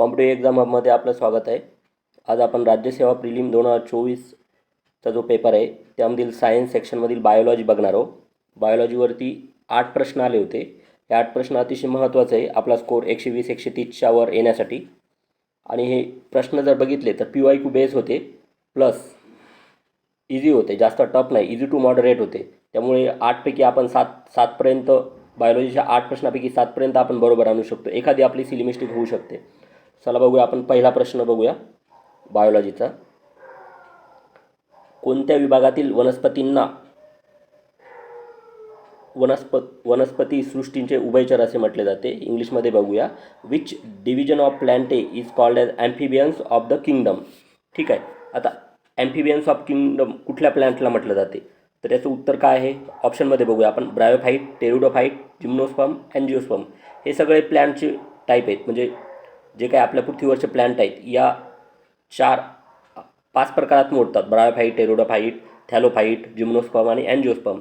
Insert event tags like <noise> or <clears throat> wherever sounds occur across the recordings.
Competitive exam हबमध्ये आपलं स्वागत आहे. आज आपण राज्यसेवा प्रिलिम दोन हजार चोवीसचा जो पेपर आहे त्यामधील सायन्स सेक्शनमधील बायोलॉजी बघणार आहोत. बायोलॉजीवरती आठ प्रश्न आले होते. हे आठ प्रश्न अतिशय महत्त्वाचे आहे. आपला स्कोर एकशे वीस एकशे तीसच्या वर येण्यासाठी. आणि हे प्रश्न जर बघितले तर पी वाय क्यू बेस होते. प्लस इझी होते. जास्त टफ नाही. इझी टू मॉडरेट होते. त्यामुळे आठपैकी आपण सात सातपर्यंत बायोलॉजीच्या आठ प्रश्नापैकी सातपर्यंत आपण बरोबर आणू शकतो. एखादी आपली सिलिमिस्टिक होऊ शकते. चला बघूया आपण पहिला प्रश्न बघूया बायोलॉजीचा कोणत्या विभागातील वनस्पतींना वनस्प वनस्पती सृष्टींचे उभयचर असे म्हटले जाते? इंग्लिशमध्ये बघूया. Which division of plantae is called as amphibians of the kingdom ठीक आहे. आता ॲम्फिबियन्स ऑफ किंगडम कुठल्या प्लॅन्टला म्हटलं जाते? तर याचं उत्तर काय आहे? ऑप्शनमध्ये बघूया आपण. ब्रायोफाईट टेरुडोफाईट जिम्नोस्पम अँजिओस्पम हे सगळे प्लॅन्टचे टाईप आहेत. म्हणजे जे काही आपल्या पृथ्वीवरचे प्लॅन्ट आहेत या चार पाच प्रकारात मोडतात. ब्रायोफाईट टेरोडोफाईट थॅलोफाईट जिम्नोस्पम आणि अँजिओस्पम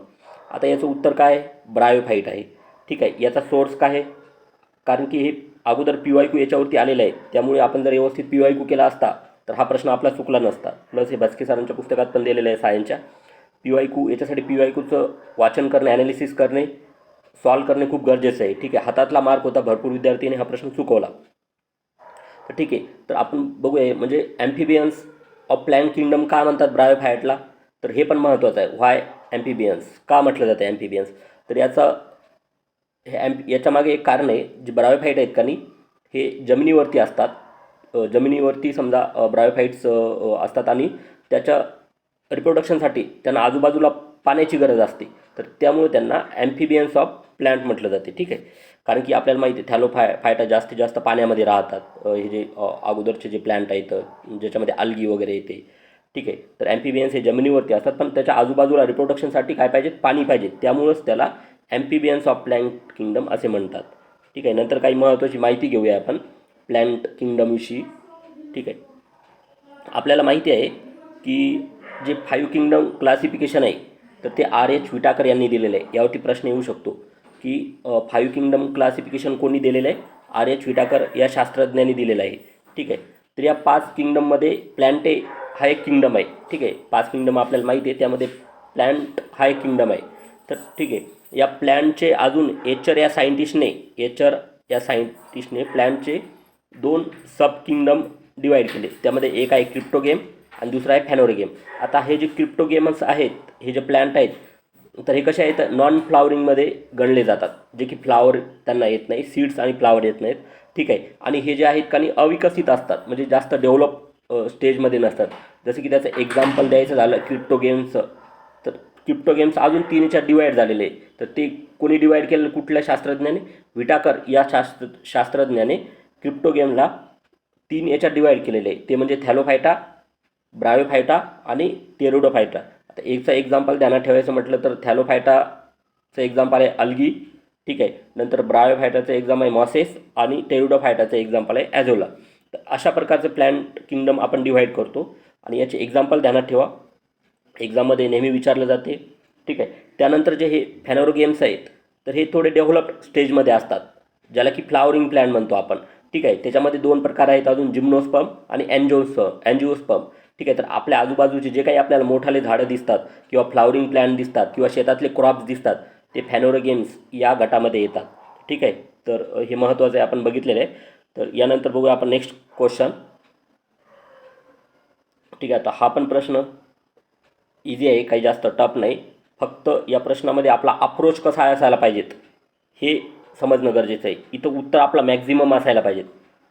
आता याचं उत्तर काय? आहे ब्रायोफाईट आहे. ठीक आहे याचा सोर्स काय आहे? कारण की हे अगोदर पी वाय क्यू याच्यावरती आलेलं आहे. त्यामुळे आपण जर व्यवस्थित पी वाय क्यू केला असता तर हा प्रश्न आपला चुकला नसता. प्लस हे भस्के सरांच्या पुस्तकात पण दिलेलं आहे सायन्सच्या पी वाय क्यू याच्यासाठी पी वाय क्यूचं वाचन करणे ॲनालिसिस करणे सॉल्व करणे खूप गरजेचं आहे. ठीक आहे हातातला मार्क होता भरपूर विद्यार्थ्यांनी हा प्रश्न चुकवला. तर ठीक आहे. तर आपण बघूया म्हणजे ॲम्फिबियन्स ऑफ प्लॅन किंगडम का म्हणतात ब्रायोफायटला तर हे पण महत्त्वाचं आहे. व्हाय ॲम्फिबियन्स का म्हटलं जातं ॲम्फिबियन्स तर याचा हे ॲम्प याच्यामागे एक कारण आहे जे ब्रायोफाईट आहेत का नाही हे जमिनीवरती असतात. जमिनीवरती समजा ब्रायोफाईट्स असतात आणि त्याच्या रिप्रोडक्शनसाठी त्यांना आजूबाजूला पाण्याची गरज असते. तर त्यामुळे त्यांना ॲम्फिबियन्स ऑफ प्लॅन्ट म्हटलं जाते ठीक आहे? कारण की आपल्याला माहिती आहे थॅलोफाय फायटा जास्तीत जास्त पाण्यामध्ये राहतात. हे जे अगोदरचे जे प्लॅन्ट आहेत ज्याच्यामध्ये अल्गी वगैरे येते ठीक आहे? तर ॲम्फिबियन्स हे जमिनीवरती असतात पण त्याच्या आजूबाजूला रिप्रोडक्शनसाठी काय पाहिजे पाणी पाहिजे त्यामुळंच त्याला ॲम्फिबियन्स ऑफ प्लॅन्ट किंगडम असे म्हणतात ठीक आहे? नंतर काही महत्त्वाची माहिती घेऊया आपण प्लॅन्ट किंगडमविषयी ठीक आहे? आपल्याला माहिती आहे की जे फाईव्ह किंगडम क्लासिफिकेशन आहे तर ते आर एच विटाकर यांनी दिलेलं आहे. यावरती प्रश्न येऊ शकतो. की फाईव्ह किंगडम क्लासिफिकेशन कोणी दिलेलं आहे आर एच विटाकर या शास्त्रज्ञांनी दिलेलं आहे. ठीक आहे? तर या पाच किंगडममध्ये प्लॅन्टे हा एक किंगडम आहे. ठीक आहे? पाच किंगडम आपल्याला माहिती आहे त्यामध्ये प्लॅन्ट हा एक किंगडम आहे. तर ठीक आहे. या प्लॅन्टचे अजून एचर या सायंटिस्टने एचर या सायंटिस्टने प्लॅन्टचे दोन सब किंगडम डिवाईड केले. त्यामध्ये एक आहे क्रिप्टो गेम आणि दुसरा आहे फॅनोरे गेम आता हे जे क्रिप्टो गेम्स आहेत हे जे प्लॅन्ट आहेत तर हे कसे आहेत? नॉन फ्लावरिंगमध्ये गणले जातात जे की फ्लावर त्यांना येत नाही सीड्स आणि फ्लावर येत नाहीत. ठीक आहे. आणि हे जे आहेत का नाही अविकसित असतात म्हणजे जास्त डेव्हलप स्टेजमध्ये नसतात. जसं की त्याचं एक्झाम्पल द्यायचं झालं क्रिप्टो गेम्सचं तर क्रिप्टो गेम्स अजून तीन याच्यात डिवाईड झालेले आहे तर ते कोणी डिवाईड केलेलं कुठल्या शास्त्रज्ञाने? विटाकर या शास्त्र शास्त्रज्ञाने क्रिप्टो गेमला तीन याच्यात डिवाईड केलेले आहे. ते म्हणजे थॅलोफायटा ब्रायोफायटा आणि टेरोडोफायटा तर एकचं एक्झाम्पल ध्यानात ठेवायचं म्हटलं तर थॅलोफायटाचं एक्झाम्पल आहे अल्गी ठीक आहे. नंतर ब्रायोफायटाचं एक्झाम आहे मॉसेस आणि टेरुडोफायटाचं एक्झाम्पल आहे ॲझोला. तर अशा प्रकारचं प्लॅन्ट किंगडम आपण डिव्हाइड करतो आणि याचे एक्झाम्पल ध्यानात ठेवा. एक्झाममध्ये नेहमी विचारलं जाते ठीक आहे. त्यानंतर जे हे फॅनोरो गेम्स आहेत तर हे थोडे डेव्हलप स्टेजमध्ये असतात ज्याला की फ्लावरिंग प्लॅन म्हणतो आपण ठीक आहे. त्याच्यामध्ये दोन प्रकार आहेत अजून जिम्नोस्पम आणि अँजिओस्पम अँजिओस्पम ठीक आहे तर आपल्या आजूबाजूचे जे काही आपल्याला मोठाले झाडं दिसतात किंवा फ्लावरिंग प्लॅन दिसतात किंवा शेतातले क्रॉप्स दिसतात ते फॅनोरोगेम्स या गटामध्ये येतात. ठीक आहे तर हे महत्त्वाचं आहे आपण बघितलेलं आहे. तर यानंतर बघूया आपण नेक्स्ट क्वेश्चन ठीक आहे आता हा पण प्रश्न इझी आहे काही जास्त टफ नाही. फक्त या प्रश्नामध्ये आपला अप्रोच कसा असायला पाहिजेत हे समजणं गरजेचं आहे. इथं उत्तर आपला मॅक्झिमम असायला पाहिजेत.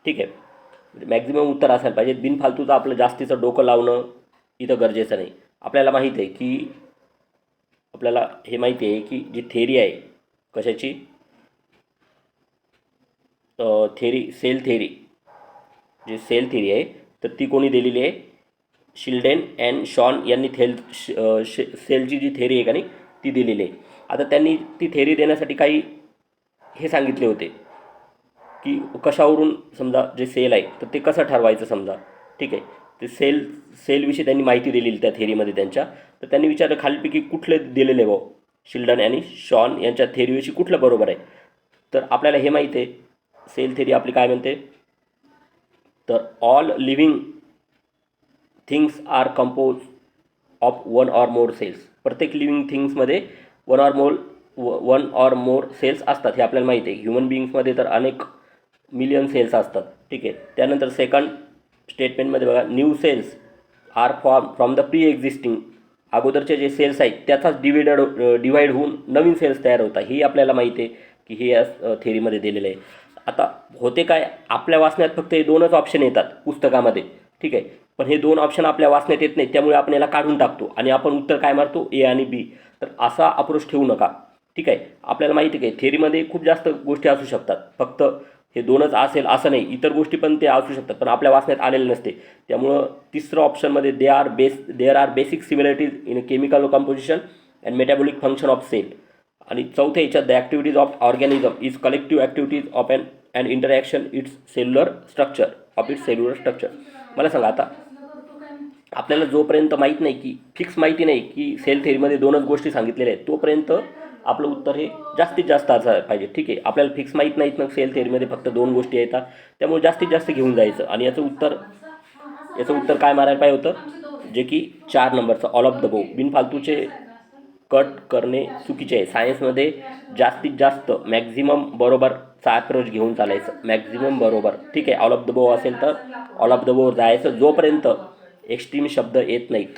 ठीक आहे मॅक्झिमम उत्तर असायला पाहिजे. बिनफालतूचं आपलं जास्तीचं डोकं लावणं इथं गरजेचं नाही. आपल्याला माहीत आहे की आपल्याला हे माहिती आहे की जी थेरी आहे कशाची? थेरी सेल थेरी जी सेल थेरी आहे तर ती कोणी दिलेली आहे? शिल्डेन अँड शॉन यांनी थेल श शे सेलची जी थेरी आहे का नाही ती दिलेली आहे. आता त्यांनी ती थेरी देण्यासाठी काही हे सांगितले होते. की कशावरून समजा जे सेल आहे तर ते कसं ठरवायचं समजा? ठीक आहे. ते सेल सेलविषयी त्यांनी माहिती दिलेली त्या थेरीमध्ये त्यांच्या. तर त्यांनी विचारलं खालीपैकी कुठले दिलेले भाऊ? शिल्डन आणि शॉन यांच्या थेरीविषयी कुठलं बरोबर आहे? तर आपल्याला हे माहिती आहे. सेल थेरी आपली काय म्हणते? तर all living things are compose of one or more cells प्रत्येक living थिंग्समध्ये one or more one or more cells असतात हे आपल्याला माहिती आहे. ह्युमन बिईंग्समध्ये तर अनेक मिलियन सेल्स असतात. ठीक आहे? त्यानंतर सेकंड स्टेटमेंटमध्ये बघा new cells are form from the pre existing अगोदरचे जे सेल्स आहेत त्याचाच डिव्हिडेड डिवाईड होऊन नवीन सेल्स तयार होतात. ही आपल्याला माहिती आहे की हे या थेरीमध्ये दिलेलं आहे. आता होते काय? आपल्या वाचण्यात फक्त हे दोनच ऑप्शन येतात पुस्तकामध्ये. ठीक आहे? पण हे दोन ऑप्शन आपल्या वाचण्यात येत नाही त्यामुळे आपण याला काढून टाकतो. आणि आपण उत्तर काय मारतो? ए आणि बी तर असा अप्रोच ठेवू नका. ठीक आहे? आपल्याला माहिती आहे थेरीमध्ये खूप जास्त गोष्टी असू शकतात. फक्त हे दोनच असेल असं नाही. इतर गोष्टी पण ते असू शकतात पण आपल्या वाचण्यात आलेले नसते. त्यामुळं तिसरं ऑप्शनमध्ये they are base there are basic similarities in chemical composition and metabolic function of cell आणि चौथ्या याच्यात the activities of organism is collective activities of and and interaction its cellular structure of its cellular structure मला सांगा आता आपल्याला जोपर्यंत माहीत नाही की फिक्स माहिती नाही की सेल थेरीमध्ये दोनच गोष्टी सांगितलेल्या आहेत तोपर्यंत आपलं उत्तर हे जास्तीत जास्त असायला पाहिजे. ठीक आहे. आपल्याला फिक्स माहीत नाहीत मग सेल थेरीमध्ये फक्त दोन गोष्टी येतात त्यामुळे जास्तीत जास्त घेऊन जायचं. आणि याचं उत्तर याचं उत्तर काय मारायला पाहिजे होतं? जे की चार नंबरचं. ऑल ऑफ द बो बिनफालतूचे कट करणे चुकीचे आहे. सायन्समध्ये जास्तीत जास्त मॅक्झिमम बरोबर चा अप्रोच घेऊन चालायचं. मॅक्झिमम बरोबर. ठीक आहे. ऑल ऑफ द बो असेल तर ऑल ऑफ द बोवर जायचं. जोपर्यंत एक्स्ट्रीम शब्द येत नाहीत.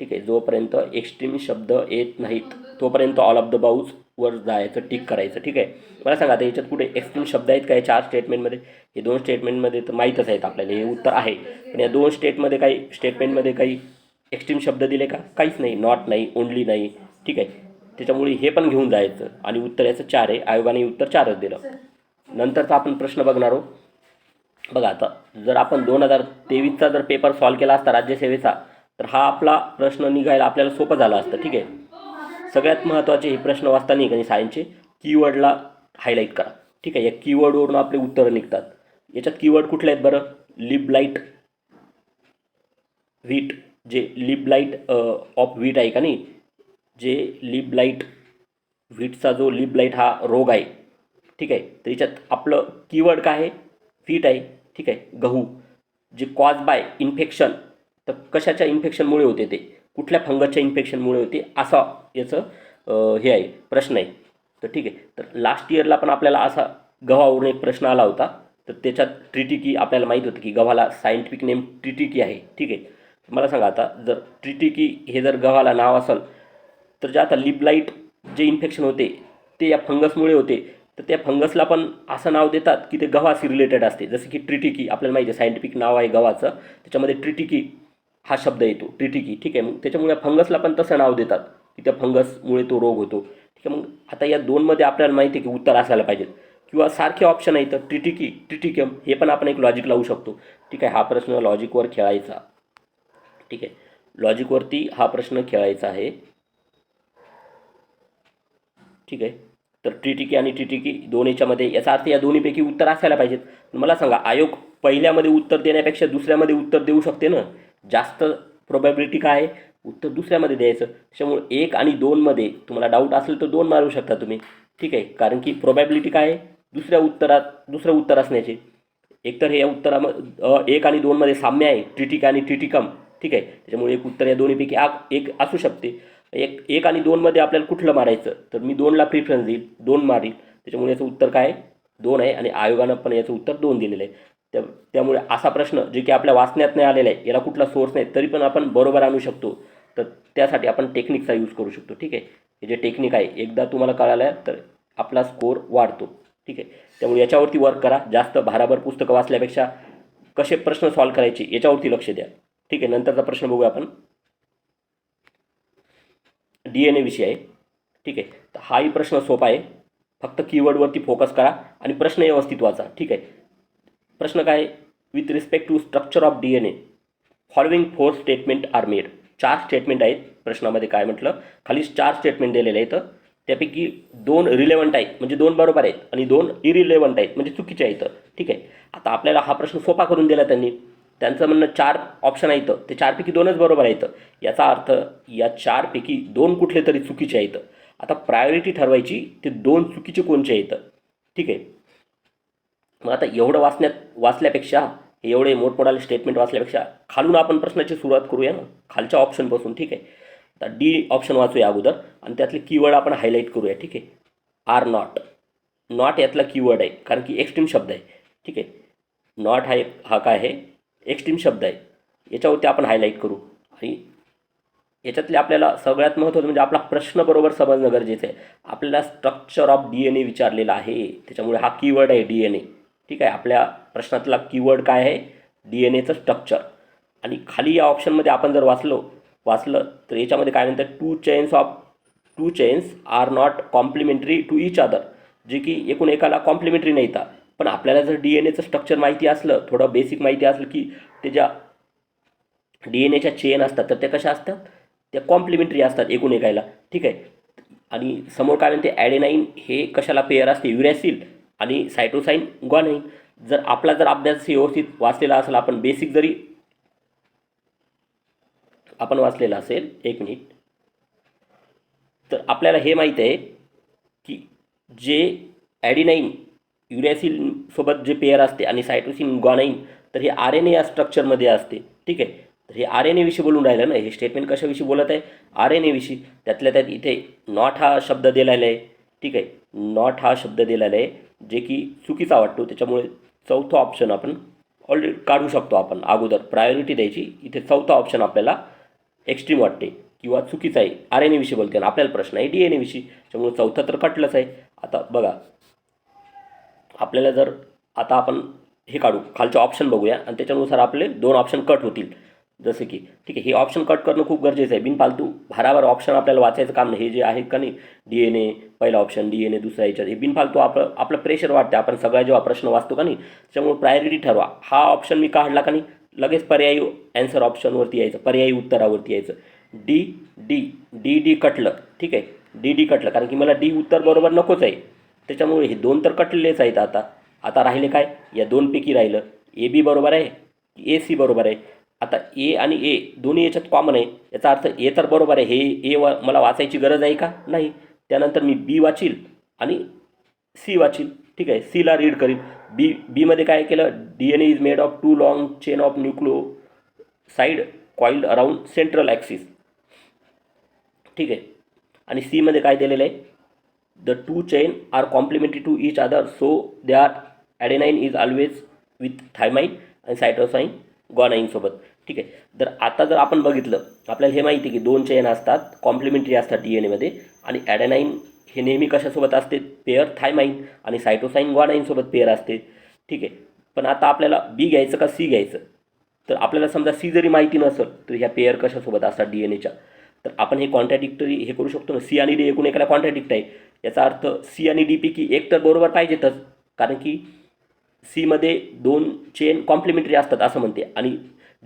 ठीक आहे जोपर्यंत एक्स्ट्रीम शब्द येत नाहीत तोपर्यंत ऑल ऑफ द बाऊजवर जायचं टिक करायचं ठीक आहे? मला सांगा आता याच्यात कुठे एक्स्ट्रीम शब्द आहेत का? या चार स्टेटमेंटमध्ये हे दोन स्टेटमेंटमध्ये तर माहीतच आहेत आपल्याला हे उत्तर आहे. पण या दोन स्टेटमध्ये काही स्टेटमेंटमध्ये काही एक्स्ट्रीम शब्द दिले का? काहीच नाही नॉट नाही ओनली नाही ठीक आहे? त्याच्यामुळे हे पण घेऊन जायचं. आणि उत्तर याचं चार आहे आयोगाने उत्तर चारच दिलं. नंतरचा आपण प्रश्न बघणार आहोत. बघा आता जर आपण दोन हजार तेवीसचा जर पेपर सॉल्व केला असता राज्यसेवेचा तर हा आपला प्रश्न निघायला आपल्याला सोपं झालं असतं ठीक आहे? सगळ्यात महत्त्वाचे हे प्रश्न वाचताना आणि सायन्सचे कीवर्डला हायलाईट करा ठीक आहे? या कीवर्डवरून आपले उत्तरं निघतात. याच्यात कीवर्ड कुठले आहेत बरं? लिप लाइट व्हीट जे लिब लाइट ऑफ व्हीट आहे का नाही? जे लिब लाइट व्हीटचा जो लिब लाइट हा रोग आहे ठीक आहे? तर याच्यात आपलं कीवर्ड काय आहे? व्हीट आहे ठीक आहे? गहू जे कॉज बाय इन्फेक्शन तर कशाच्या इन्फेक्शनमुळे होते ते? कुठल्या फंगसच्या इन्फेक्शनमुळे होते? असा याचं हे आहे प्रश्न आहे. तर ठीक आहे. तर लास्ट इयरला पण आपल्याला असा गव्हावरून एक प्रश्न आला होता. तर त्याच्यात ट्रिटिकी आपल्याला माहीत होतं की गव्हाला सायंटिफिक नेम ट्रिटिकी आहे. ठीक आहे. मला सांगा आता जर ट्रिटिकी हे जर गव्हाला नाव असेल तर जे आता लिपलाईट जे इन्फेक्शन होते ते या फंगसमुळे होते. तर त्या फंगसला पण असं नाव देतात की ते गव्हाशी रिलेटेड असते. जसं की ट्रिटिकी आपल्याला माहिती आहे सायंटिफिक नाव आहे गव्हाचं. त्याच्यामध्ये ट्रिटिकी हा शब्द येतो ट्रिटिकी ठीक आहे मग त्याच्यामुळे फंगसला पण तसं नाव देतात की त्या फंगसमुळे तो रोग होतो. ठीक आहे मग आता या दोनमध्ये आपल्याला माहिती आहे की उत्तर असायला पाहिजे. किंवा सारखे ऑप्शन आहे तर ट्रिटिकी ट्रिटिकम हे पण आपण एक लॉजिक लावू शकतो. ठीक आहे हा प्रश्न लॉजिकवर खेळायचा. ठीक आहे लॉजिकवरती हा प्रश्न खेळायचा आहे. ठीक आहे तर टीटिकी आणि टीटिकी दोन याच्यामध्ये याचा अर्थ या दोन्हीपैकी उत्तर असायला पाहिजेत. मला सांगा आयोग पहिल्यामध्ये उत्तर देण्यापेक्षा दुसऱ्यामध्ये उत्तर देऊ शकते ना? जास्त प्रोबॅबिलिटी काय आहे? उत्तर दुसऱ्यामध्ये द्यायचं. त्याच्यामुळे एक आणि दोनमध्ये तुम्हाला डाऊट असेल तर दोन मारू शकता तुम्ही. ठीक आहे? कारण की प्रोबॅबिलिटी काय आहे? दुसऱ्या उत्तरात दुसरं उत्तर असण्याची. एकतर हे या उत्तरामध्ये एक आणि दोनमध्ये साम्य आहे. टिटिका आणि ट्रिटिकम ठीक आहे? त्याच्यामुळे एक उत्तर या दोन्हीपैकी आ एक असू शकते. एक एक आणि दोनमध्ये आपल्याला कुठलं मारायचं? तर मी दोनला प्रिफरन्स देईल. दोन मारील त्याच्यामुळे याचं उत्तर काय आहे? दोन आहे आणि आयोगानं पण याचं उत्तर दोन दिलेलं आहे. त्या त्यामुळे असा प्रश्न जे की आपल्या वाचण्यात नाही आलेला आहे याला कुठला सोर्स नाही तरी पण आपण बरोबर आणू शकतो. तर त्यासाठी आपण टेक्निकचा यूज करू शकतो ठीक आहे? हे जे टेक्निक आहे एकदा तुम्हाला कळालं आहे तर आपला स्कोर वाढतो ठीक आहे? त्यामुळे याच्यावरती वर्क करा. जास्त भाराभर पुस्तकं वाचल्यापेक्षा कसे प्रश्न सॉल्व करायचे याच्यावरती लक्ष द्या ठीक आहे? नंतरचा प्रश्न बघूया आपण. डी एन ए विषय आहे ठीक आहे? तर हाही प्रश्न सोपा आहे. फक्त कीवर्डवरती फोकस करा आणि प्रश्न व्यवस्थित वाचा ठीक आहे? प्रश्न काय? With respect to structure of D N A following four statement are made चार स्टेटमेंट आहेत प्रश्नामध्ये काय म्हटलं? खाली चार स्टेटमेंट दिलेले आहेत. त्यापैकी दोन रिलेवंट आहेत म्हणजे दोन बरोबर आहेत आणि दोन इरिलेवंट आहेत म्हणजे चुकीचे आहेत. ठीक आहे? आता आपल्याला हा प्रश्न सोपा करून दिला त्यांनी. त्यांचं म्हणणं चार ऑप्शन आहेत. ते चारपैकी दोनच बरोबर आहेत. याचा अर्थ या चारपैकी दोन कुठले तरी चुकीचे आहेत. आता प्रायोरिटी ठरवायची ते दोन चुकीचे कोणचे आहेत? ठीक आहे? मग आता एवढं वाचण्यात वाचल्यापेक्षा हे एवढे मोठमोठाले स्टेटमेंट वाचल्यापेक्षा खालून आपण प्रश्नाची सुरुवात करूया ना. खालच्या ऑप्शनपासून ठीक आहे? तर डी ऑप्शन वाचूया अगोदर आणि त्यातले कीवर्ड आपण हायलाईट करूया ठीक आहे? आर नॉट नॉट यातला कीवर्ड आहे कारण की एक्स्ट्रीम शब्द आहे ठीक आहे? नॉट हा एक हा काय आहे? एक्स्ट्रीम शब्द आहे. याच्यावरती आपण हायलाईट करू. आणि याच्यातले आपल्याला सगळ्यात महत्त्वाचं म्हणजे आपला प्रश्न बरोबर समजणं गरजेचं आहे. आपल्याला structure of D N A विचारलेला आहे. त्याच्यामुळे हा कीवर्ड आहे डी एन ए ठीक आहे आपल्या प्रश्नातला कीवर्ड काय आहे? डी एन एचं स्ट्रक्चर आणि खाली या ऑप्शनमध्ये आपण जर वाचलो वाचलं तर याच्यामध्ये काय म्हणतात? Two chains of two chains are not complementary to each other जे की एकूण एकाला कॉम्प्लिमेंटरी नाही येतात पण आपल्याला जर डी एन एचं स्ट्रक्चर माहिती असलं थोडं बेसिक माहिती असलं की त्याच्या डी एन एच्या चेन असतात तर त्या कशा असतात? त्या कॉम्प्लिमेंटरी असतात एकूण एकायला. ठीक आहे? आणि समोर काय म्हणते? ॲडेनाईन हे कशाला पेअर असते? युरॅसिल आणि सायटोसाईन ग्वानाईन जर आपला जर अभ्यास व्यवस्थित वाचलेला असेल आपण बेसिक जरी आपण वाचलेला असेल एक मिनिट तर आपल्याला हे माहीत आहे की जे ॲडिनाईन युरॅसिनसोबत जे पेअर असते आणि सायटोसिन ग्वानाईन तर हे आर एन ए या स्ट्रक्चरमध्ये असते. ठीक आहे? तर हे आर एन एविषयी बोलून राहिलं ना हे स्टेटमेंट कशाविषयी बोलत आहे? आर एन एविषयी त्यातल्या त्यात इथे नॉट हा शब्द दिलेला आहे. ठीक आहे? नॉट हा शब्द दिलेला आहे. जे की चुकीचा वाटतो त्याच्यामुळे चौथा ऑप्शन आपण ऑलरेडी काढू शकतो आपण. अगोदर प्रायोरिटी द्यायची. इथे चौथा ऑप्शन आपल्याला एक्स्ट्रीम वाटते. किंवा चुकीचं आहे. आर एन एविषयी बोलते. आणि आपल्याला प्रश्न आहे डी एन एविषयी त्यामुळे चौथा तर कटलंच आहे. आता बघा. आपल्याला जर आता आपण हे काढू. खालचे ऑप्शन बघूया. आणि त्याच्यानुसार आपले दोन ऑप्शन कट होतील. जसं की ठीक आहे हे ऑप्शन कट करणं खूप गरजेचं आहे. बिनपालतू भाराभर ऑप्शन आपल्याला वाचायचं काम नाही. हे जे आहेत का नाही डी एन ए पहिला ऑप्शन डी एन ए दुसरा याच्यात हे बिनफालतू आपलं आपलं प्रेशर वाटते आपण सगळा जेव्हा प्रश्न वाचतो का नाही त्याच्यामुळे प्रायोरिटी ठरवा. हा ऑप्शन मी काढला का नाही लगेच पर्यायी ॲन्सर ऑप्शनवरती यायचं. पर्यायी उत्तरावरती यायचं. डी डी डी डी कटलं. ठीक आहे डी डी कटलं. कारण की मला डी उत्तर बरोबर नकोच आहे. त्याच्यामुळे हे दोन तर कटलेलेच आहेत आता. आता राहिले काय? या दोनपैकी राहिलं. ए बी बरोबर आहे. ए सी बरोबर आहे. आता ए आणि ए दोन्ही याच्यात कॉमन आहे. याचा अर्थ ए तर बरोबर आहे. हे ए व मला वाचायची गरज आहे का? नाही. त्यानंतर मी बी वाचील आणि सी वाचील. ठीक आहे. सीला रीड करील बी बीमध्ये काय केलं? D N A is made of two long chain of nucleoside coiled around central axis ठीक आहे. आणि सीमध्ये काय दिलेलं आहे? The two chain are complementary to each other so they are adenine is always with thymine आणि cytosine गॉनाईनसोबत ठीक आहे. तर आता जर आपण बघितलं आपल्याला हे माहिती आहे की दोन चेन असतात कॉम्प्लिमेंटरी असतात डी एन एमध्ये आणि ॲडेनाईन हे नेहमी कशासोबत असते? पेअर थायमाईन आणि सायटोसाईन ग्वानाईनसोबत पेअर असते. ठीक आहे. पण आता आपल्याला बी घ्यायचं का सी घ्यायचं? तर आपल्याला समजा सी जरी माहिती नसेल तर ह्या पेअर कशासोबत असतात डी एन एच्या तर आपण हे कॉन्ट्रॅडिक्टरी हे करू शकतो ना? सी आणि डी एकूण एकाला कॉन्ट्रॅडिक्ट आहे. याचा अर्थ सी आणि डी पैकी एक तर बरोबर पाहिजेतच. कारण की सीमध्ये दोन चेन कॉम्प्लिमेंटरी असतात असं म्हणते. आणि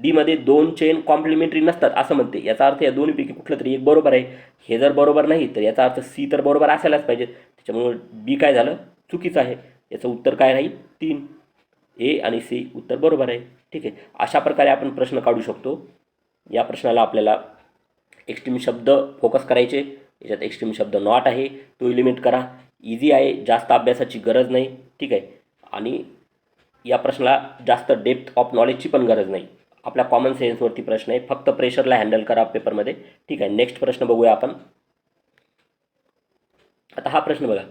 डीमध्ये दोन चेन कॉम्प्लिमेंटरी नसतात असं म्हणते. याचा अर्थ या दोन्हीपैकी कुठलं तरी एक बरोबर आहे. हे जर बरोबर नाही तर याचा अर्थ सी तर बरोबर असायलाच पाहिजे. त्याच्यामुळं बी काय झालं? चुकीचं आहे. याचं उत्तर काय राहील? तीन. ए आणि सी उत्तर बरोबर आहे. ठीक आहे. अशा प्रकारे आपण प्रश्न काढू शकतो. या प्रश्नाला आपल्याला एक्स्ट्रीम शब्द फोकस करायचे. याच्यात एक्स्ट्रीम शब्द नॉट आहे. तो इलिमिट करा. इझी आहे. जास्त अभ्यासाची गरज नाही. ठीक आहे. आणि या प्रश्नाला जास्त डेप्थ ऑफ नॉलेजची पण गरज नाही. आपल्या कॉमन सेन्सवरती प्रश्न आहे. फक्त प्रेशरला हँडल करा पेपरमध्ये ठीक आहे नेक्स्ट प्रश्न बघूया आपण. आता हा प्रश्न बघा.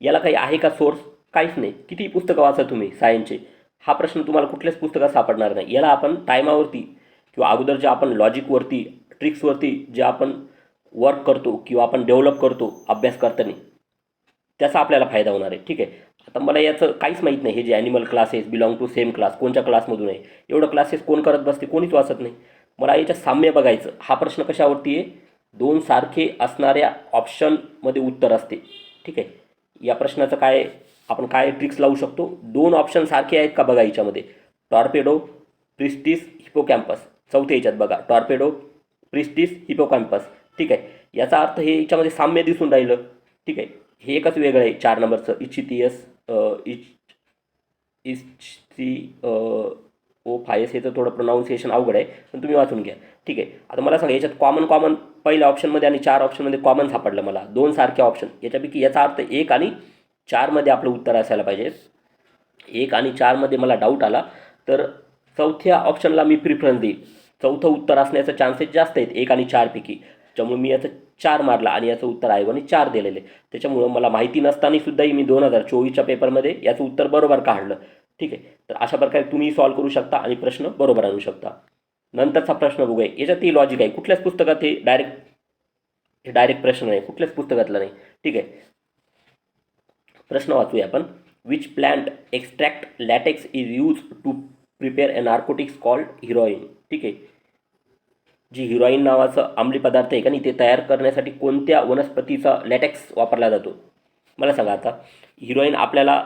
याला काही आहे का सोर्स काहीच नाही. किती पुस्तकं वाचा तुम्ही सायन्सचे हा प्रश्न तुम्हाला कुठल्याच पुस्तकात सापडणार नाही. याला आपण टायमावरती किंवा अगोदर जे आपण लॉजिकवरती ट्रिक्सवरती जे आपण वर्क करतो किंवा आपण डेव्हलप करतो अभ्यास करताना त्याचा आपल्याला फायदा होणार आहे. ठीक आहे? आता मला याचं काहीच माहीत नाही हे जे animal classes belong to same class कोणत्या क्लासमधून आहे? एवढं क्लासेस कोण करत बसते कोणीच वाचत नाही. मला याच्यात साम्य बघायचं हा प्रश्न कशावरती आहे? दोन सारखे असणाऱ्या ऑप्शनमध्ये उत्तर असते. ठीक आहे? या प्रश्नाचं काय आपण काय ट्रिक्स लावू शकतो? दोन ऑप्शन सारखे आहेत का बघा याच्यामध्ये? टॉर्पेडो प्रिस्टिस हिपोकॅम्पस चौथ्या याच्यात बघा. टॉर्पेडो प्रिस्टिस हिपोकॅम्पस ठीक आहे? याचा अर्थ हे याच्यामध्ये साम्य दिसून राहिलं. ठीक आहे? हे एकच वेगळं आहे चार नंबरचं. इच्छितियस इच इच्छी ओ फायस याचं थोडं प्रोनाऊन्सिएशन अवघड आहे पण तुम्ही वाचून घ्या. ठीक आहे. आता मला सांगा याच्यात कॉमन कॉमन पहिल्या ऑप्शनमध्ये आणि चार ऑप्शनमध्ये कॉमन सापडलं मला. दोन सारखे ऑप्शन याच्यापैकी याचा अर्थ एक आणि चारमध्ये आपलं उत्तर असायला पाहिजे. एक आणि चारमध्ये मला डाऊट आला. तर चौथ्या ऑप्शनला मी प्रिफरन्स देईल चौथं उत्तर असण्याचं चान्सेस जास्त आहेत एक आणि चारपैकी. त्यामुळे मी याचं चार मारला आणि याचं उत्तर आयोगाने चार दिलेले. त्याच्यामुळं मला माहिती नसताना सुद्धाही मी दोन हजार चोवीसच्या पेपरमध्ये याचं उत्तर बरोबर काढलं. ठीक आहे? तर अशा प्रकारे तुम्ही सॉल्व करू शकता आणि प्रश्न बरोबर आणू शकता. नंतरचा प्रश्न बघूया. याच्यातही लॉजिक आहे. कुठल्याच पुस्तकात हे डायरेक्ट हे डायरेक्ट प्रश्न नाही. कुठल्याच पुस्तकातला नाही. ठीक आहे? प्रश्न वाचूया आपण. Which plant extract latex is use to prepare a narcotics called heroin ठीक आहे? जी हिरोईन नावाचं अंमली पदार्थ आहे का नाही ते तयार करण्यासाठी कोणत्या वनस्पतीचा लॅटेक्स वापरला जातो? मला सांगा आता. हिरोईन आपल्याला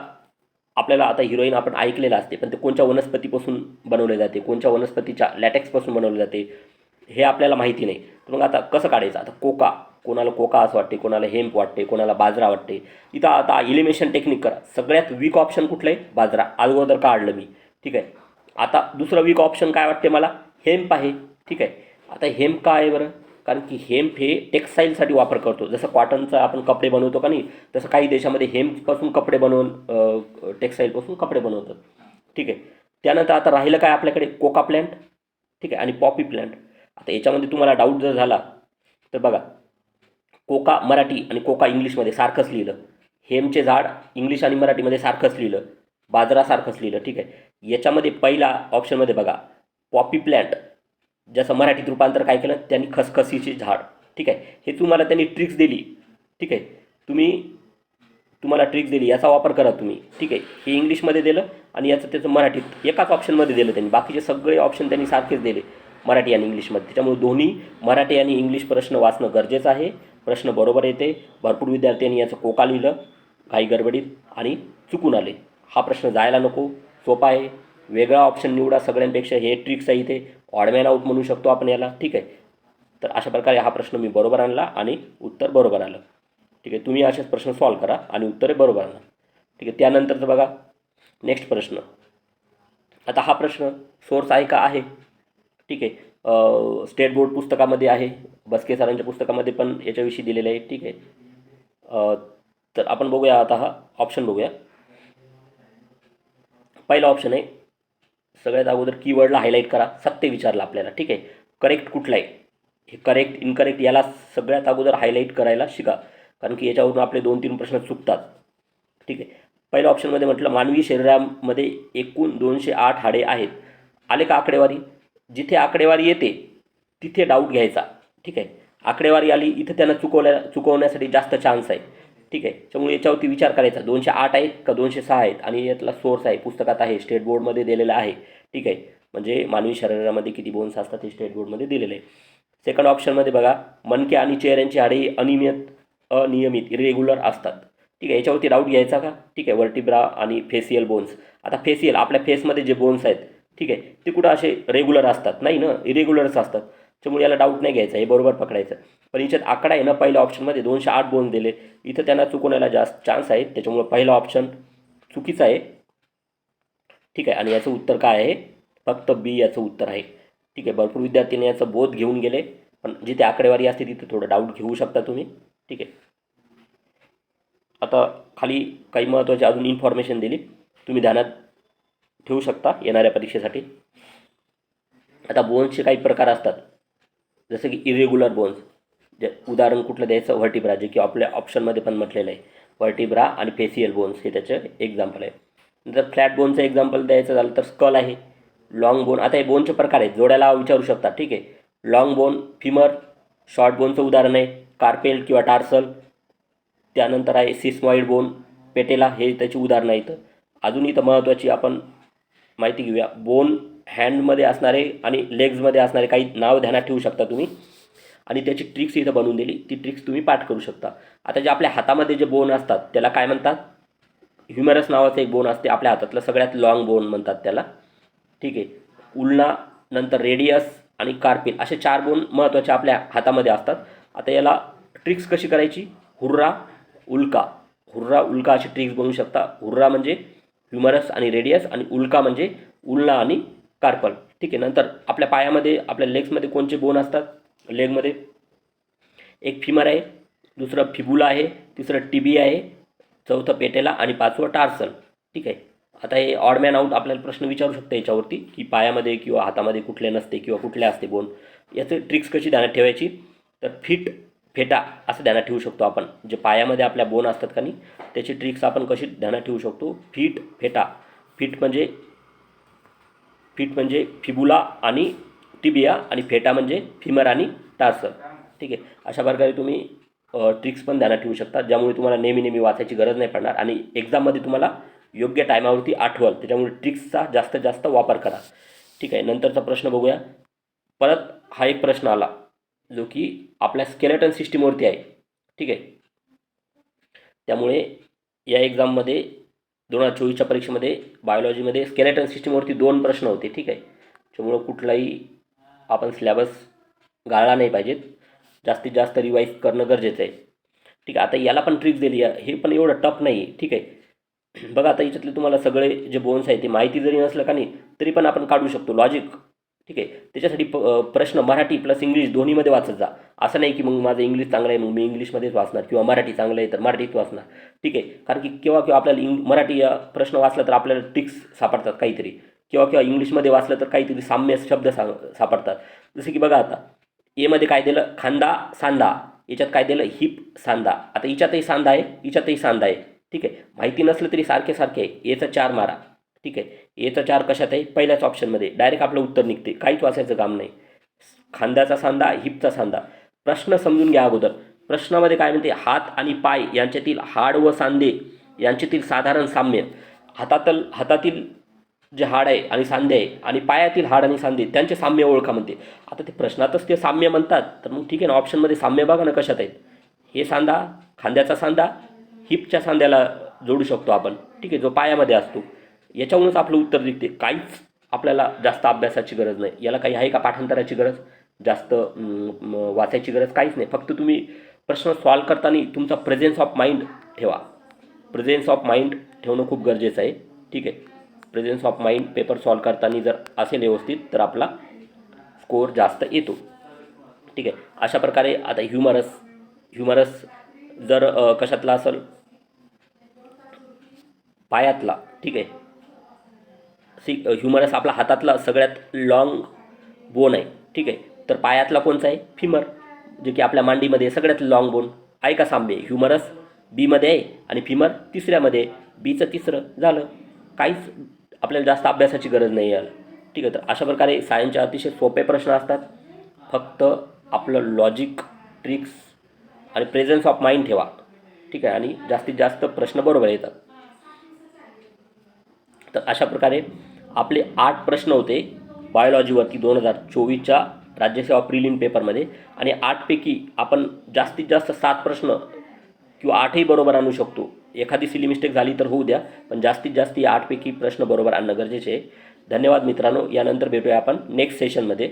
आपल्याला आता हिरोईन आपण ऐकलेलं असते पण ते कोणत्या वनस्पतीपासून बनवले जाते? कोणत्या वनस्पतीच्या लॅटेक्सपासून बनवले जाते? हे आपल्याला माहिती नाही. तर मग आता कसं काढायचं? आता कोका. कोणाला कोका असं वाटते कोणाला हेम्प वाटते कोणाला बाजरा वाटते. इथं आता इलिमिनेशन टेक्निक करा. सगळ्यात वीक ऑप्शन कुठलं आहे? बाजरा. अगोदर काढलं मी. ठीक आहे. आता दुसरं वीक ऑप्शन काय वाटते मला? हेम्प आहे. ठीक आहे. आता हेम्प का आहे बरं? कारण की हेम्प हे टेक्स्टाईलसाठी वापर करतो. जसं कॉटनचा आपण कपडे बनवतो का नाही तसं काही देशामध्ये हेम्पपासून कपडे बनवून टेक्स्टाईलपासून कपडे बनवतात. ठीक आहे? त्यानंतर आता राहिलं काय आपल्याकडे? Coca plant. ठीक आहे? आणि पॉपी प्लॅन्ट. आता याच्यामध्ये तुम्हाला डाऊट जर झाला तर बघा. कोका मराठी आणि कोका इंग्लिशमध्ये सारखंच लिहिलं. हेमचे झाड इंग्लिश आणि मराठीमध्ये सारखंच लिहिलं. बाजरासारखंच लिहिलं. ठीक आहे? याच्यामध्ये पहिला ऑप्शनमध्ये बघा. Poppy plant. ज्याचं मराठीत रूपांतर काय केलं? त्यांनी खसखसीचे झाड. ठीक आहे? हे तुम्हाला त्यांनी ट्रिक्स दिली. ठीक आहे? तुम्ही तुम्हाला ट्रिक्स दिली. याचा वापर करा तुम्ही. ठीक आहे? हे इंग्लिशमध्ये दिलं आणि याचं त्याचं मराठीत एकाच ऑप्शनमध्ये दिलं त्यांनी. बाकीचे सगळे ऑप्शन त्यांनी सारखेच दिले. मराठी आणि इंग्लिशमध्ये. त्याच्यामुळे दोन्ही मराठी आणि इंग्लिश प्रश्न वाचणं गरजेचं आहे. प्रश्न बरोबर येते. भरपूर विद्यार्थ्यांनी याचं कोका लिहिलं. काही गडबडीत आणि चुकून आले. हा प्रश्न जायला नको. सोपा आहे. वेगळा ऑप्शन निवडा सगळ्यांपेक्षा हे ट्रिक्स आहे इथे. ऑडमॅन आऊट म्हणू शकतो आपण याला. ठीक आहे? तर अशा प्रकारे हा प्रश्न मी बरोबर आणला आणि उत्तर बरोबर आलं. ठीक आहे? तुम्ही असेच प्रश्न सॉल्व करा आणि उत्तरे बरोबर आणा. ठीक आहे? त्यानंतरचं बघा. नेक्स्ट प्रश्न. आता हा प्रश्न सोर्स आहे का? आहे. ठीक आहे? स्टेट बोर्ड पुस्तकामध्ये आहे. बसके सरांच्या पुस्तकामध्ये पण याच्याविषयी दिलेलं आहे. ठीक आहे? तर आपण बघूया आता हा ऑप्शन बघूया. पहिला ऑप्शन आहे सगळ्यात अगोदर कीवर्डला हायलाईट करा सत्य विचारलं आपल्याला ठीक आहे? करेक्ट कुठला आहे हे करेक्ट इनकरेक्ट याला सगळ्यात अगोदर हायलाईट करायला शिका. कारण की याच्यावरून आपले दोन तीन प्रश्न चुकतात. ठीक आहे? पहिल्या ऑप्शनमध्ये म्हटलं मानवी शरीरामध्ये एकूण दोनशे आठ हाडे आहेत. आले का आकडेवारी? जिथे आकडेवारी येते तिथे डाऊट घ्यायचा. ठीक आहे? आकडेवारी आली इथं त्यांना चुकवल्या चुकवण्यासाठी जास्त चान्स आहे. ठीक आहे? त्यामुळे याच्यावरती विचार करायचा. दोनशे आठ आहेत का दोनशे सहा आहेत? आणि यातला सोर्स आहे पुस्तकात आहे स्टेट बोर्डमध्ये दिलेला आहे. ठीक आहे. म्हणजे मानवी शरीरामध्ये किती बोन्स असतात हे स्टेट बोर्डमध्ये दिलेलं आहे. सेकंड ऑप्शनमध्ये बघा मनके आणि चेहऱ्यांची हाडे अनियमित अनियमित इरेग्युलर असतात. ठीक आहे याच्यावरती डाऊट घ्यायचा का? ठीक आहे वर्टिब्रा आणि फेसियल बोन्स आता फेसियल आपल्या फेसमध्ये जे बोन्स आहेत ठीक आहे ते कुठं असे रेग्युलर असतात? नाही ना? इरेग्युलरच असतात. त्यामुळे याला डाऊट नाही घ्यायचा हे बरोबर पकडायचं. पण याच्यात आकडा आहे ना पहिल्या ऑप्शनमध्ये दोनशे आठ बोन्स दिले. इथं त्यांना चुकवण्याला जास्त चान्स आहेत त्याच्यामुळे पहिला ऑप्शन चुकीचा आहे. ठीक आहे. आणि याचं उत्तर काय आहे? फक्त बी याचं उत्तर आहे. ठीक आहे. भरपूर विद्यार्थ्यांनी याचं बोध घेऊन गेले. पण जिथे आकडेवारी असते तिथे थोडं डाऊट घेऊ शकता तुम्ही. ठीक आहे. आता खाली काही महत्त्वाची अजून इन्फॉर्मेशन दिली तुम्ही ध्यानात ठेवू शकता येणाऱ्या परीक्षेसाठी. आता बोन्सचे काही प्रकार असतात. जसं की इरेग्युलर बोन्स जे उदाहरण कुठलं द्यायचं? व्हर्टिब्रा जे की आपल्या ऑप्शनमध्ये पण म्हटलेलं आहे. व्हर्टिब्रा आणि फेसियल बोन्स हे त्याचं एक्झाम्पल आहे. जर फ्लॅट बोनचं एक्झाम्पल द्यायचं झालं तर स्कल आहे लॉंग बोन आता हे बोनचे प्रकार आहेत जोड्याला विचारू शकता ठीक आहे. लॉंग बोन फिमर शॉर्ट बोनचं उदाहरण आहे कार्पेल किंवा टार्सल त्यानंतर आहे सिस्मॉइड बोन पेटेला हे त्याची उदाहरणं आहेत. अजून इथं महत्त्वाची आपण माहिती घेऊया. बोन हँडमध्ये असणारे आणि लेग्समध्ये असणारे काही नाव ध्यानात ठेवू शकता तुम्ही. आणि त्याची ट्रिक्स इथं बनवून दिली. ती ट्रिक्स तुम्ही पाठ करू शकता. आता जे आपल्या हातामध्ये जे बोन असतात त्याला काय म्हणतात? ह्युमरस नावाचं एक बोन असते आपल्या हातातलं सगळ्यात लॉंग बोन म्हणतात त्याला. ठीक आहे. उलना नंतर रेडियस आणि कार्पिल असे चार बोन महत्त्वाचे आपल्या हातामध्ये असतात. आता याला ट्रिक्स कशी करायची? हुर्रा उल्का. हुर्रा उल्का अशी ट्रिक्स बनवू शकता. हुर्रा म्हणजे ह्युमरस आणि रेडियस आणि उल्का म्हणजे उलना आणि कार्पल ठीक आहे. नंतर आपल्या पायामध्ये आपल्या लेग्समध्ये कोणचे बोन असतात? लेगमध्ये एक फिमर आहे दुसरं फिबुला आहे तिसरं टीबी आहे चौथं पेटेला आणि पाचवं टार्सल. ठीक आहे? आता हे ऑडमॅन आऊट आपल्याला प्रश्न विचारू शकतो याच्यावरती की पायामध्ये किंवा हातामध्ये कुठले नसते किंवा कुठले असते बोन याचे ट्रिक्स कशी ध्यानात ठेवायची? तर फिट फेटा असं ध्यानात ठेवू शकतो आपण. जे पायामध्ये आपल्या बोन असतात का नाही त्याची ट्रिक्स आपण कशी ध्यानात ठेवू शकतो? फिट फेटा. फिट म्हणजे फिट म्हणजे फिबुला आणि टिबिया आणि फेटा म्हणजे फिमर आणि टार्सल ठीक आहे? अशा प्रकारे तुम्ही ट्रिक्स पण ध्यानात ठेवू शकता ज्यामुळे तुम्हाला नेहमी नेहमी वाचायची गरज नाही पडणार आणि एक्झाममध्ये तुम्हाला योग्य टायमावरती आठवल त्याच्यामुळे ट्रिक्सचा जास्तीत जास्त वापर करा. ठीक आहे नंतरचा प्रश्न बघूया. परत हा एक प्रश्न आला जो की आपल्या स्केलेटन सिस्टीमवरती आहे. ठीक आहे. त्यामुळे या एक्झाममध्ये दोन हजार चोवीसच्या परीक्षेमध्ये बायोलॉजीमध्ये स्केलेटन सिस्टीमवरती दोन प्रश्न होते. ठीक आहे. त्यामुळं कुठलाही आपण सिलॅबस गाळला नाही पाहिजेत. जास्तीत जास्त रिवाईज करणं गरजेचं आहे. ठीक आहे आता याला पण ट्रिक्स दिली आहे. हे पण एवढं टफ नाही आहे ठीक आहे. <clears throat> बघा आता याच्यातले तुम्हाला सगळे जे बोन्स आहेत ते माहिती जरी नसलं का नाही तरी पण आपण काढू शकतो. लॉजिक ठीक आहे. त्याच्यासाठी प प्रश्न मराठी प्लस इंग्लिश दोन्हीमध्ये वाचत जा. असं नाही की मग माझं इंग्लिश चांगलं आहे मग मी इंग्लिशमध्येच वाचणार. किंवा मराठी चांगलं आहे तर मराठीत वाचणार. ठीक आहे. कारण की केव्हा केव्हा आपल्याला इंग मराठी या प्रश्न वाचला तर आपल्याला ट्रिक्स सापडतात काहीतरी. किंवा किंवा इंग्लिशमध्ये वाचलं तर काहीतरी साम्य शब्द सा सापडतात. जसं की बघा आता एमध्ये काय दिलं? खांदा सांदा. याच्यात काय दिलं? हिप सांदा. आता हिच्यातही सांदा आहे हिच्यातही सांदा आहे. ठीक आहे? माहिती नसलं तरी सारखे सारखे आहे एचा चार मारा. ठीक आहे? एचा चार कशात आहे? पहिल्याच ऑप्शनमध्ये डायरेक्ट आपलं उत्तर निघते. काहीच वाचायचं काम नाही. खांद्याचा सांदा हिपचा सांदा. प्रश्न समजून घ्या अगोदर. प्रश्नामध्ये काय म्हणते? हात आणि पाय यांच्यातील हाड व सांधे यांच्यातील साधारण साम्य. हातातल हातातील जे हाड आहे आणि सांधे आहे आणि पायातील हाड आणि सांधे त्यांचे साम्य ओळखा म्हणते. आता ते प्रश्नातच ते साम्य म्हणतात. तर मग ठीक आहे ना ऑप्शनमध्ये साम्य बघा ना कशात आहेत. हे सांधा खांद्याचा सांधा हिपच्या सांध्याला जोडू शकतो आपण. ठीक आहे जो पायामध्ये असतो. याच्यावरूनच आपलं उत्तर निघते. काहीच आपल्याला जास्त अभ्यासाची गरज नाही. याला काही आहे का पाठांतराची गरज? जास्त वाचायची गरज काहीच नाही. फक्त तुम्ही प्रश्न सॉल्व करताना तुमचा प्रेझेन्स ऑफ माइंड ठेवा. प्रेझेन्स ऑफ माइंड ठेवणं खूप गरजेचं आहे. ठीक आहे? Presence of mind paper solve करताना जर असेल व्यवस्थित तर आपला स्कोअर जास्त येतो. ठीक आहे? अशा प्रकारे आता ह्युमरस ह्युमरस जर कशातला असेल? पायातला. ठीक आहे? सी ह्युमरस आपला हातातला सगळ्यात लॉंग बोन आहे. ठीक आहे? तर पायातला कोणचा आहे? फिमर जे की आपल्या मांडीमध्ये सगळ्यात लॉंग बोन आहे का साम्य ह्युमरस बीमध्ये आहे आणि फिमर तिसऱ्यामध्ये बीचं तिसरं. झालं. काहीच आपल्याला जास्त अभ्यासाची गरज नाही आहे ठीक आहे तर अशा प्रकारे सायन्सचे अतिशय सोपे प्रश्न असतात. फक्त आपलं लॉजिक ट्रिक्स आणि प्रेझन्स ऑफ माइंड ठेवा. ठीक आहे आणि जास्तीत जास्त प्रश्न बरोबर येतात. तर अशा प्रकारे आपले आठ प्रश्न होते बायोलॉजीवरती दोन हजार चोवीसच्या राज्यसेवा प्रिलिम पेपरमध्ये आणि आठपैकी आपण जास्तीत जास्त सात प्रश्न किंवा आठही बरोबर आणू शकतो. एखादी सिली मिस्टेक झाली तर होऊ द्या पण जास्तीत जास्त या आठपैकी प्रश्न बरोबर आणणं गरजेचे आहे. धन्यवाद मित्रांनो यानंतर भेटूया आपण नेक्स्ट सेशनमध्ये